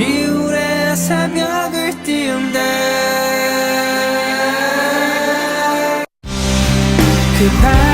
기울에 사벽을 띄운다. 그